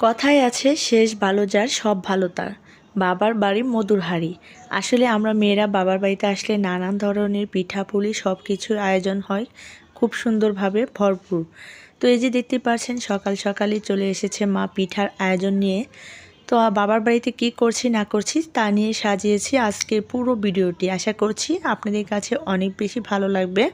কথায় আছে, শেষ ভালো যার, সব ভালো তার। বাবার বাড়ি মধুর হাড়ি আসলে আমরা মেয়েরা বাবার বাড়িতে আসলে নানান ধরনের পিঠাপুলি সব কিছুর আয়োজন হয় খুব সুন্দরভাবে, ভরপুর। তো এই যে দেখতে পাচ্ছেন, সকাল সকালই চলে এসেছে মা পিঠার আয়োজন নিয়ে। তো বাবার বাড়িতে কি করছি, না করছি, তা নিয়ে সাজিয়েছি আজকের পুরো ভিডিওটি। আশা করছি আপনাদের কাছে অনেক বেশি ভালো লাগবে।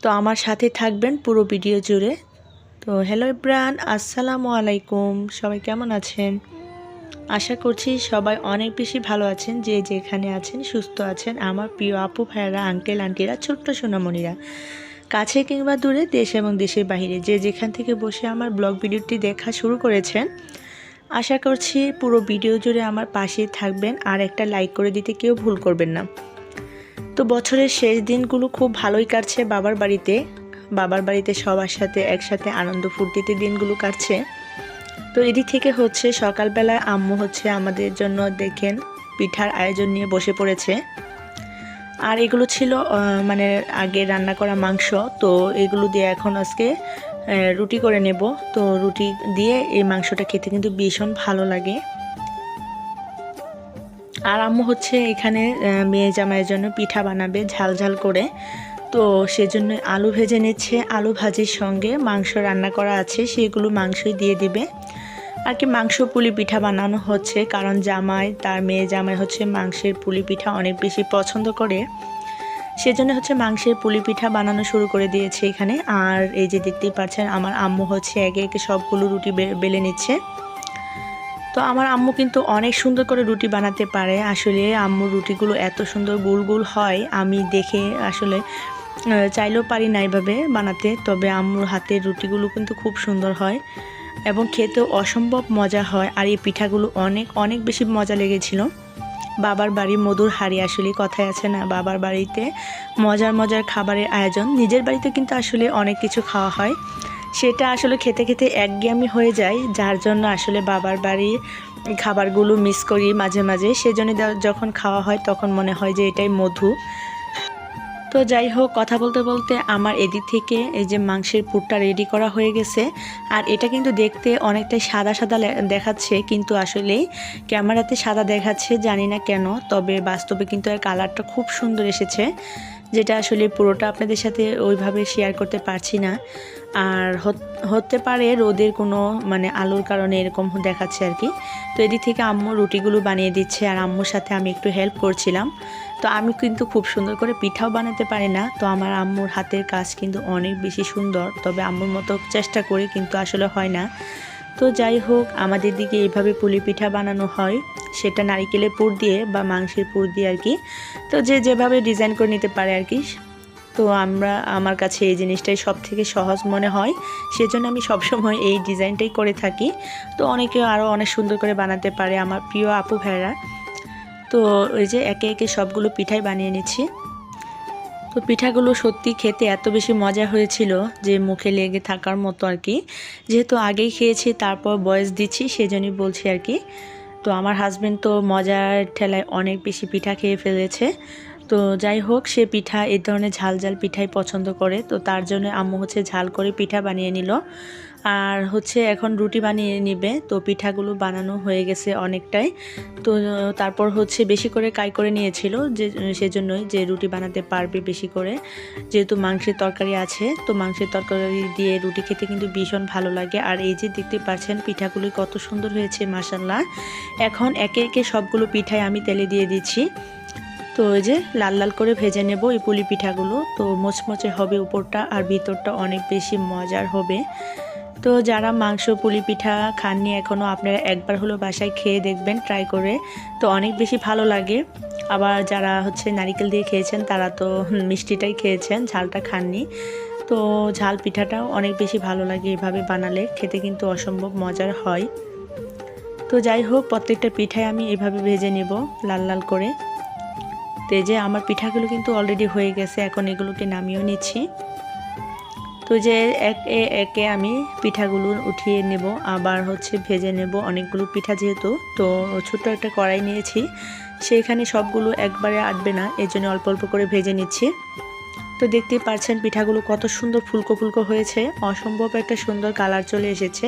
তো আমার সাথে থাকবেন পুরো ভিডিও জুড়ে। তো হ্যালো ইব্রান, আসসালামু আলাইকুম। সবাই কেমন আছেন? আশা করছি সবাই অনেক বেশি ভালো আছেন, যে যেখানে আছেন, সুস্থ আছেন আমার প্রিয় আপু, ভাইয়েরা আঙ্কেল আন্টিরা ছোট্ট সোনামণিরা। কাছে কিংবা দূরে, দেশ এবং দেশের বাহিরে, যে যেখান থেকে বসে আমার ব্লগ ভিডিওটি দেখা শুরু করেছেন, আশা করছি পুরো ভিডিও জুড়ে আমার পাশে থাকবেন, আর একটা লাইক করে দিতে কেউ ভুল করবেন না। তো বছরের শেষ দিনগুলো খুব ভালোই কাটছে বাবার বাড়িতে। বাবার বাড়িতে সবার সাথে একসাথে আনন্দ ফুর্তিতে দিনগুলো কাটছে। তো এদিক থেকে হচ্ছে সকালবেলায় আম্মু হচ্ছে আমাদের জন্য দেখেন পিঠার আয়োজন নিয়ে বসে পড়েছে। আর এগুলো ছিল মানে আগে রান্না করা মাংস, তো এগুলো দিয়ে এখন আজকে রুটি করে নেব। তো রুটি দিয়ে এই মাংসটা খেতে কিন্তু ভীষণ ভালো লাগে। আর আম্মু হচ্ছে এখানে মেয়ে জামাইয়ের জন্য পিঠা বানাবে ঝাল ঝাল করে। তো সেজন্য আলু ভেজে নিচ্ছে। আলু ভাজির সঙ্গে মাংস রান্না করা আছে, সেগুলো মাংসই দিয়ে দিবে। আর কি মাংস পুলি পিঠা বানানো হচ্ছে, কারণ জামাই, তার মেয়ে জামাই হচ্ছে মাংসের পুলি পিঠা অনেক বেশি পছন্দ করে। সেজন্য হচ্ছে মাংসের পুলি পিঠা বানানো শুরু করে দিয়েছে এখানে। আর এই যে দেখতেই পাচ্ছেন, আমার আম্মু হচ্ছে একে একে সবগুলো রুটি বেলে নিচ্ছে। তো আমার আম্মু কিন্তু অনেক সুন্দর করে রুটি বানাতে পারে। আসলে আম্মুর রুটিগুলো এত সুন্দর গুল গুল হয়, আমি দেখে আসলে চাইলেও পারি না এইভাবে বানাতে, তবে আম্মুর হাতের রুটিগুলো কিন্তু খুব সুন্দর হয় এবং খেতেও অসম্ভব মজা হয় আর এই পিঠাগুলো অনেক অনেক বেশি মজা লেগেছিল। বাবার বাড়ি মধুর হাড়ি আসলে কথায় আছে না, বাবার বাড়িতে মজার মজার খাবারের আয়োজন, নিজের বাড়িতে কিন্তু আসলে অনেক কিছু খাওয়া হয়। সেটা আসলে খেতে খেতে একঘেয়ামি হয়ে যায়, যার জন্য আসলে বাবার বাড়ির খাবারগুলো মিস করি মাঝে মাঝে। সেজন্য যখন খাওয়া হয় তখন মনে হয় যে এটাই মধু। তো যাই হোক, কথা বলতে বলতে আমার এদিক থেকে এই যে মাংসের পুরটা রেডি করা হয়ে গেছে। আর এটা কিন্তু দেখতে অনেকটাই সাদা সাদা দেখাচ্ছে, কিন্তু আসলে ক্যামেরাতে সাদা দেখাচ্ছে জানি না কেন, তবে বাস্তবে কিন্তু এর কালারটা খুব সুন্দর এসেছে। যেটা আসলে পুরোটা আপনাদের সাথে ওইভাবে শেয়ার করতে পারছি না। আর হতে পারে রোদের কোনো মানে আলোর কারণে এরকম দেখাচ্ছে আর কি। তো এদিক থেকে আম্মু রুটিগুলো বানিয়ে দিচ্ছে আর আম্মুর সাথে আমি একটু হেল্প করছিলাম। তো আমি কিন্তু খুব সুন্দর করে পিঠাও বানাতে পারি না। তো আমার আম্মুর হাতের কাজ কিন্তু অনেক বেশি সুন্দর। তবে আম্মুর মতো চেষ্টা করি কিন্তু আসলে হয় না। তো যাই হোক, আমাদের দিকে এইভাবে পুলি পিঠা বানানো হয়। সেটা নারিকেলের পুর দিয়ে বা মাংসের পুর দিয়ে আর কি। তো যে যেভাবে ডিজাইন করে নিতে পারে আর কি। তো আমরা, আমার কাছে এই জিনিসটাই সব থেকে সহজ মনে হয়। সেজন্য আমি সবসময় এই ডিজাইনটাই করে থাকি। তো অনেকে আরও অনেক সুন্দর করে বানাতে পারে আমার প্রিয় আপু ভাইরা তো ওই যে একে একে সবগুলো পিঠাই বানিয়ে নিচ্ছি। তো পিঠাগুলো সত্যি খেতে এত বেশি মজা হয়েছিল যে মুখে লেগে থাকার মতো আর কি। যেহেতু আগেই খেয়েছি, তারপর বয়স দিচ্ছি, সেজন্যই বলছি আর কি। তো আমার হাজব্যান্ড তো মজার ঠেলায় অনেক বেশি পিঠা খেয়ে ফেলেছে। তো যাই হোক, সে পিঠা এই ধরনের ঝাল ঝাল পিঠাই পছন্দ করে। তো তার জন্য আম্মু হচ্ছে ঝাল করে পিঠা বানিয়ে নিল। আর হচ্ছে এখন রুটি বানিয়ে নিবে, তো পিঠাগুলো বানানো হয়ে গেছে অনেকটাই। তো তারপর হচ্ছে বেশি করে কাই করে নিয়েছিল, যে সেজন্যই যে রুটি বানাতে পারবে বেশি করে। যেহেতু মাংসের তরকারি আছে, তো মাংসের তরকারি দিয়ে রুটি খেতে কিন্তু ভীষণ ভালো লাগে। আর এই যে দেখতে পাচ্ছেন পিঠাগুলি কত সুন্দর হয়েছে মাসাল্লাহ এখন একে একে সবগুলো পিঠাই আমি তেলে দিয়ে দিচ্ছি। তো ওই যে লাল লাল করে ভেজে নেব এই পুলি পিঠাগুলো। তো মোচমোচে হবে উপরটা আর ভিতরটা অনেক বেশি মজার হবে। তো যারা মাংস, পুলি পিঠা খাননি এখনও আপনারা একবার হলো বাসায় খেয়ে দেখবেন ট্রাই করে। তো অনেক বেশি ভালো লাগে। আবার যারা হচ্ছে নারিকেল দিয়ে খেয়েছেন, তারা তো মিষ্টিটাই খেয়েছেন, ঝালটা খাননি। তো ঝাল পিঠাটাও অনেক বেশি ভালো লাগে এভাবে বানালে, খেতে কিন্তু অসম্ভব মজার হয়। তো যাই হোক, প্রত্যেকটা পিঠাই আমি এভাবে ভেজে নেব, লাল লাল করে। তো যে আমার পিঠাগুলো কিন্তু অলরেডি হয়ে গেছে, এখন এগুলোকে নামিয়েও নিচ্ছি। তো যে এক, একে আমি পিঠাগুলো উঠিয়ে নেব, আবার হচ্ছে ভেজে নেব অনেকগুলো পিঠা যেহেতু, তো ছোট্ট একটা কড়াই নিয়েছি। সেইখানে সবগুলো একবারে আটবে না, এর জন্য অল্প অল্প করে ভেজে নিচ্ছি। তো দেখতেই পারছেন পিঠাগুলো কত সুন্দর ফুলকো ফুলকো হয়েছে, অসম্ভব একটা সুন্দর কালার চলে এসেছে।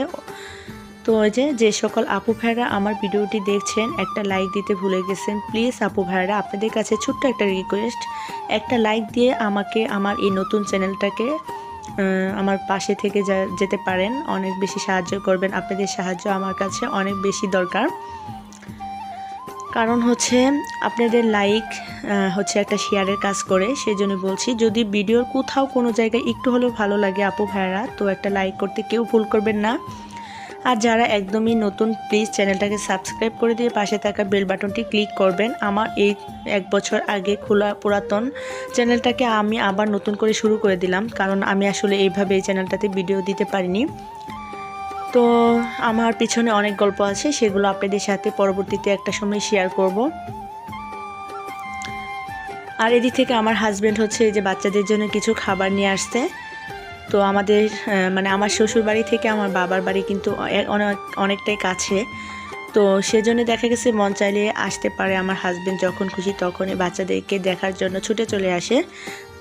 তো ওই যে যে সকল আপু ভাইরা আমার ভিডিওটি দেখছেন, একটা লাইক দিতে ভুলে গেছেন প্লিজ আপু ভাইরা আপনাদের কাছে ছোট্ট একটা রিকোয়েস্ট একটা লাইক দিয়ে আমাকে, আমার এই নতুন চ্যানেলটাকে আমার পাশে থেকে যেতে পারেন, অনেক বেশি সাহায্য করবেন। আপনাদের সাহায্য আমার কাছে অনেক বেশি দরকার। কারণ হচ্ছে আপনাদের লাইক হচ্ছে একটা শেয়ারের কাজ করে সেই জন্য বলছি, যদি ভিডিওর কোথাও কোনো জায়গায় একটু হলেও ভালো লাগে আপু ভাইরা তো একটা লাইক করতে কেউ ভুল করবেন না। আর যারা একদমই নতুন প্লিজ চ্যানেলটাকে সাবস্ক্রাইব করে দিয়ে পাশে থাকা বেল বাটনটি ক্লিক করবেন। আমার এই এক বছর আগে খোলা পুরাতন চ্যানেলটাকে আমি আবার নতুন করে শুরু করে দিলাম, কারণ আমি আসলে এইভাবে এই চ্যানেলটাতে ভিডিও দিতে পারিনি। তো আমার পিছনে অনেক গল্প আছে, সেগুলো আপনাদের সাথে পরবর্তীতে একটা সময় শেয়ার করব। আর এদিক থেকে আমার হাজব্যান্ড হচ্ছে এই যে বাচ্চাদের জন্য কিছু খাবার নিয়ে আসছে। তো আমাদের মানে আমার শ্বশুর বাড়ি থেকে আমার বাবার বাড়ি কিন্তু অনেক, অনেকটাই কাছে। তো সেজন্য দেখা গেছে মন চাইলে আসতে পারে আমার হাজব্যান্ড যখন খুশি তখনই বাচ্চাদেরকে দেখার জন্য ছুটে চলে আসে।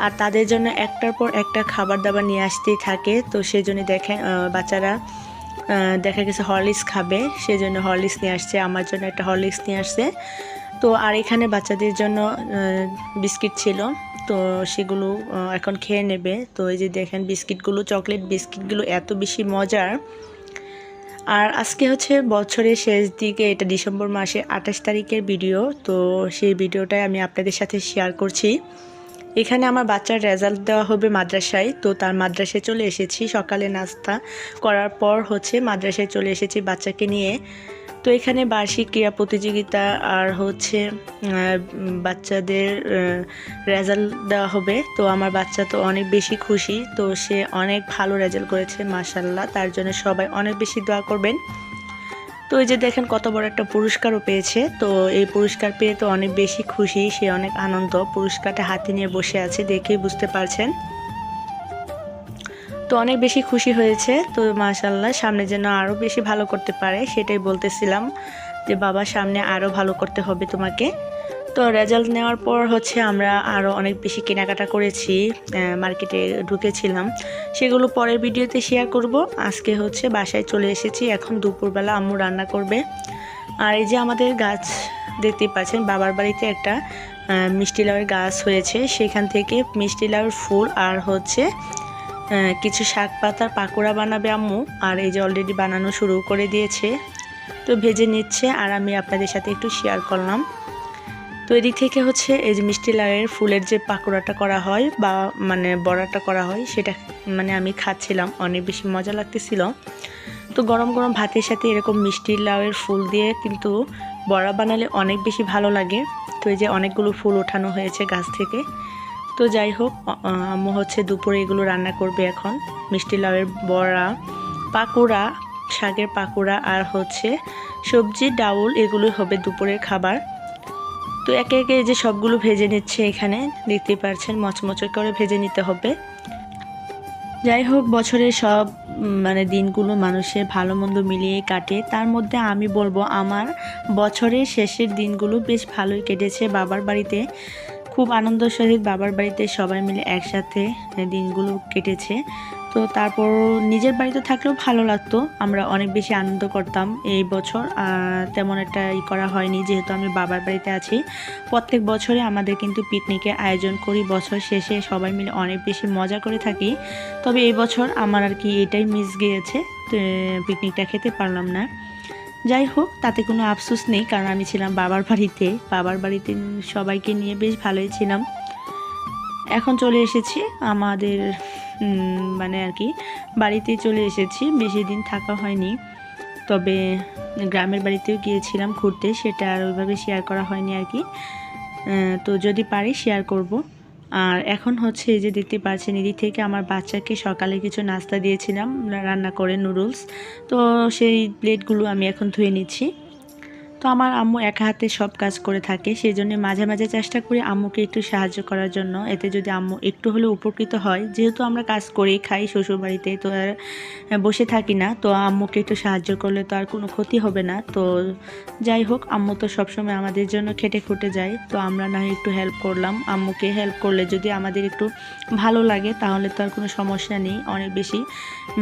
আর তাদের জন্য একটার পর একটা খাবার দাবার নিয়ে আসতেই থাকে। তো সেজন্য দেখেন বাচ্চারা দেখা গেছে হরলিক্স খাবে। সেজন্য হরলিক্স নিয়ে আসছে, আমার জন্য একটা হরলিক্স নিয়ে আসছে। তো আর এখানে বাচ্চাদের জন্য বিস্কিট ছিল। তো সেগুলো এখন খেয়ে নেবে। তো এই যে দেখেন বিস্কিটগুলো, চকলেট বিস্কিটগুলো এত বেশি মজার। আর আজকে হচ্ছে বছরের শেষ দিকে, এটা ডিসেম্বর মাসে আঠাশ তারিখের ভিডিও। তো সেই ভিডিওটাই আমি আপনাদের সাথে শেয়ার করছি। এখানে আমার বাচ্চার রেজাল্ট দেওয়া হবে মাদ্রাসায়। তো তার মাদ্রাসায় চলে এসেছি। সকালে নাস্তা করার পর হচ্ছে মাদ্রাসায় চলে এসেছি বাচ্চাকে নিয়ে। তো এখানে বার্ষিক ক্রীড়া প্রতিযোগিতা আর হচ্ছে বাচ্চাদের রেজাল্ট দেওয়া হবে। তো আমার বাচ্চা তো অনেক বেশি খুশি। তো সে অনেক ভালো রেজাল্ট করেছে মাসাল্লাহ তার জন্য সবাই অনেক বেশি দোয়া করবেন। তো এই যে দেখেন কত বড় একটা পুরস্কারও পেয়েছে। তো এই পুরস্কার পেয়ে তো অনেক বেশি খুশি, সে অনেক আনন্দ। পুরস্কারটা হাতে নিয়ে বসে আছে দেখেই বুঝতে পারছেন। তো অনেক বেশি খুশি হয়েছে। তো মাশাল্লাহ সামনে যেন আরও বেশি ভালো করতে পারে, সেটাই বলতেছিলাম যে, বাবা, সামনে আরও ভালো করতে হবে তোমাকে। তো রেজাল্ট নেওয়ার পর হচ্ছে আমরা আরও অনেক বেশি কেনাকাটা করেছি মার্কেটে ঢুকেছিলাম। সেগুলো পরের ভিডিওতে শেয়ার করব। আজকে হচ্ছে বাসায় চলে এসেছি, এখন দুপুরবেলা আম্মু রান্না করবে। আর এই যে আমাদের গাছ দেখতেই পাচ্ছেন, বাবার বাড়িতে একটা মিষ্টি লাউয়ের গাছ হয়েছে। সেখান থেকে মিষ্টি লাউয়ের ফুল আর হচ্ছে কিছু শাক পাতার পাকোড়া বানাবে আম্মু, আর এই যে অলরেডি বানানো শুরু করে দিয়েছে। তো ভেজে নিচ্ছে, আর আমি আপনাদের সাথে একটু শেয়ার করলাম। তো এদিক থেকে হচ্ছে এই যে মিষ্টি লাউয়ের ফুলের যে পাকোড়াটা করা হয়, বা মানে বড়াটা করা হয়, সেটা মানে আমি খাচ্ছিলাম, অনেক বেশি মজা লাগতেছিল। তো গরম গরম ভাতের সাথে এরকম মিষ্টি লাউয়ের ফুল দিয়ে কিন্তু বড়া বানালে অনেক বেশি ভালো লাগে। তো এই যে অনেকগুলো ফুল ওঠানো হয়েছে গাছ থেকে। তো যাই হোক আম্মু হচ্ছে দুপুরে এগুলো রান্না করবে এখন। মিষ্টি লাউয়ের বড়া, পাকোড়া, শাকের পাকোড়া আর হচ্ছে সবজি, ডাউল এগুলো হবে দুপুরের খাবার। তো একে একে যে সবগুলো ভেজে নিচ্ছে এখানে, দেখতেই পারছেন মচমচে করে ভেজে নিতে হবে। যাই হোক বছরের সব মানে দিনগুলো মানুষের ভালো মন্দ মিলিয়ে কাটে। তার মধ্যে আমি বলব, আমার বছরের শেষের দিনগুলো বেশ ভালোই কেটেছে বাবার বাড়িতে। খুব আনন্দ সহিত বাবার বাড়িতে সবাই মিলে একসাথে দিনগুলো কেটেছে। তো তারপর নিজের বাড়িতে থাকলেও ভালো লাগতো। আমরা অনেক বেশি আনন্দ করতাম এই বছর তেমন একটা ই করা হয়নি যেহেতু আমি বাবার বাড়িতে আছি। প্রত্যেক বছরে আমাদের কিন্তু পিকনিকের আয়োজন করি, বছর শেষে সবাই মিলে অনেক বেশি মজা করে থাকি। তবে এই বছর আমার আর কি এটাই মিস গিয়েছে পিকনিকটা খেতে পারলাম না। যাই হোক তাতে কোনো আফসোস নেই, কারণ আমি ছিলাম বাবার বাড়িতে। বাবার বাড়িতে সবাইকে নিয়ে বেশ ভালোই ছিলাম। এখন চলে এসেছি আমাদের মানে আর কি, বাড়িতে চলে এসেছি। বেশি দিন থাকা হয়নি, তবে গ্রামের বাড়িতেও গিয়েছিলাম ঘুরতে, সেটা আর ওইভাবে শেয়ার করা হয়নি আর কি। তো যদি পারি শেয়ার করব। আর এখন হচ্ছে এই যে দেখতে পাচ্ছেন এদিক থেকে আমার বাচ্চাকে সকালে কিছু নাস্তা দিয়েছিলাম রান্না করে নুডলস। তো সেই প্লেটগুলো আমি এখন ধুয়ে নিচ্ছি। তো আমার আম্মু একা হাতে সব কাজ করে থাকে সেই জন্য মাঝে মাঝে চেষ্টা করি আম্মুকে একটু সাহায্য করার জন্য। এতে যদি আম্মু একটু হলেও উপকৃত হয়, যেহেতু আমরা কাজ করি খাই শ্বশুরবাড়িতে, তো আর বসে থাকি না, তো আম্মুকে একটু সাহায্য করলে তো আর কোনো ক্ষতি হবে না। তো যাই হোক, আম্মু তো সবসময় আমাদের জন্য খেটে খুটে যায়, তো আমরা না একটু হেল্প করলাম। আম্মুকে হেল্প করলে যদি আমাদের একটু ভালো লাগে, তাহলে তো আর কোনো সমস্যা নেই, অনেক বেশি।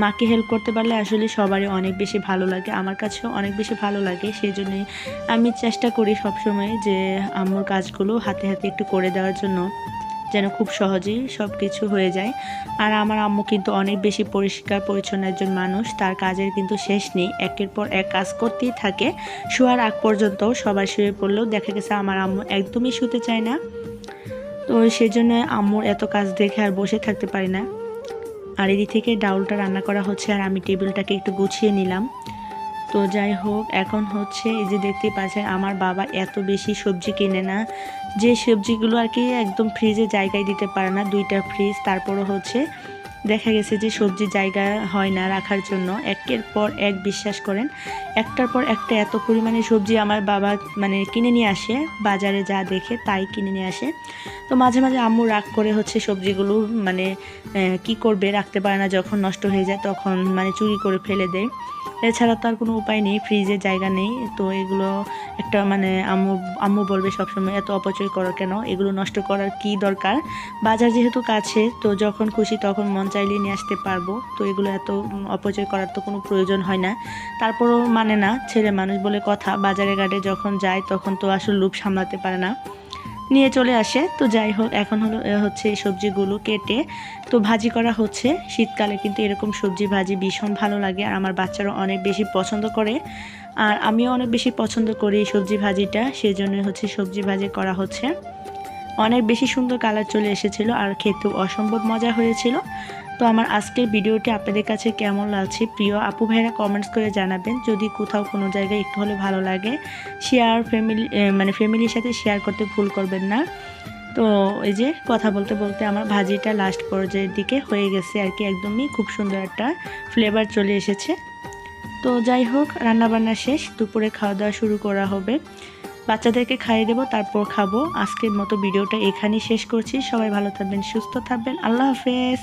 মাকে হেল্প করতে পারলে আসলে সবারই অনেক বেশি ভালো লাগে, আমার কাছেও অনেক বেশি ভালো লাগে সেই জন্যই আমি চেষ্টা করি সবসময় যে আম্মুর কাজগুলো হাতে হাতে একটু করে দেওয়ার জন্য, যেন খুব সহজেই সব কিছু হয়ে যায়। আর আমার আম্মু কিন্তু অনেক বেশি পরিষ্কার পরিচ্ছন্ন একজন মানুষ, তার কাজের কিন্তু শেষ নেই। একের পর এক কাজ করতেই থাকে। শোয়ার আগ পর্যন্ত সবাই শুয়ে পড়লেও দেখা গেছে আমার আম্মু একদমই শুতে চায় না। তো সেই জন্য আম্মুর এত কাজ দেখে আর বসে থাকতে পারি না। আর এদিক থেকে ডাউলটা রান্না করা হচ্ছে আর আমি টেবিলটাকে একটু গুছিয়ে নিলাম। তো যাই হোক, এখন হচ্ছে এই যে দেখতে পাচ্ছেন, আমার বাবা এত বেশি সবজি কিনে না। যে সবজিগুলো আর কি একদম ফ্রিজে জায়গায় দিতে পারে না, দুইটা ফ্রিজ তারপরও হচ্ছে দেখা গেছে যে সবজি জায়গা হয় না রাখার জন্য। একের পর এক বিশ্বাস করেন। একটার পর একটা এত পরিমাণে সবজি আমার বাবা মানে কিনে নিয়ে আসে, বাজারে যা দেখে তাই কিনে নিয়ে আসে। তো মাঝে মাঝে আম্মু রাগ করে হচ্ছে সবজিগুলো মানে কি করবে রাখতে পারে না যখন নষ্ট হয়ে যায় তখন মানে চুরি করে ফেলে দেয়। এছাড়া তো আর কোনো উপায় নেই ফ্রিজে জায়গা নেই। তো এগুলো একটা মানে আম্মু আম্মু বলবে সবসময়, এত অপচয় করো কেন? এগুলো নষ্ট করার কি দরকার? বাজার যেহেতু কাছে, তো যখন খুশি তখন মন চাইলে নিয়ে আসতে পারব। তো এগুলো এত অপচয় করার তো কোনো প্রয়োজন হয় না। তারপরও মানে না, ছেলে মানুষ বলে কথা, বাজারে ঘাটে যখন যায় তখন তো আসলে লুপ সামলাতে পারে না। নিয়ে চলে আসে। তো যাই হোক, এখন হলো হচ্ছে এই সবজিগুলো কেটে, তো ভাজি করা হচ্ছে। শীতকালে কিন্তু এরকম সবজি ভাজি ভীষণ ভালো লাগে আর আমার বাচ্চারা অনেক বেশি পছন্দ করে। আর আমিও অনেক বেশি পছন্দ করি এই সবজি ভাজিটা, সেই জন্যই হচ্ছে সবজি ভাজি করা হচ্ছে। অনেক বেশি সুন্দর কালার চলে এসেছিল আর খেতেও অসম্ভব মজা হয়েছিল। তো আমার আজকের ভিডিওটি আপনাদের কাছে কেমন লাগছে? প্রিয় আপু ভাইরা কমেন্টস করে জানাবেন। যদি কোথাও কোনো জায়গায় একটু হলে ভালো লাগে শেয়ার ফ্যামিলি মানে ফ্যামিলির সাথে শেয়ার করতে ভুল করবেন না। তো এই যে কথা বলতে বলতে আমার ভাজিটা লাস্ট পর্যায়ের দিকে হয়ে গেছে আর কি, একদমই খুব সুন্দর একটা ফ্লেভার চলে এসেছে। তো যাই হোক, রান্নাবান্না শেষ, দুপুরে খাওয়া দাওয়া শুরু করা হবে। বাচ্চাদেরকে খাইয়ে দেবো, তারপর খাব। আজকের মতো ভিডিওটা এখানেই শেষ করছি। সবাই ভালো থাকবেন, সুস্থ থাকবেন। আল্লাহ হাফেজ।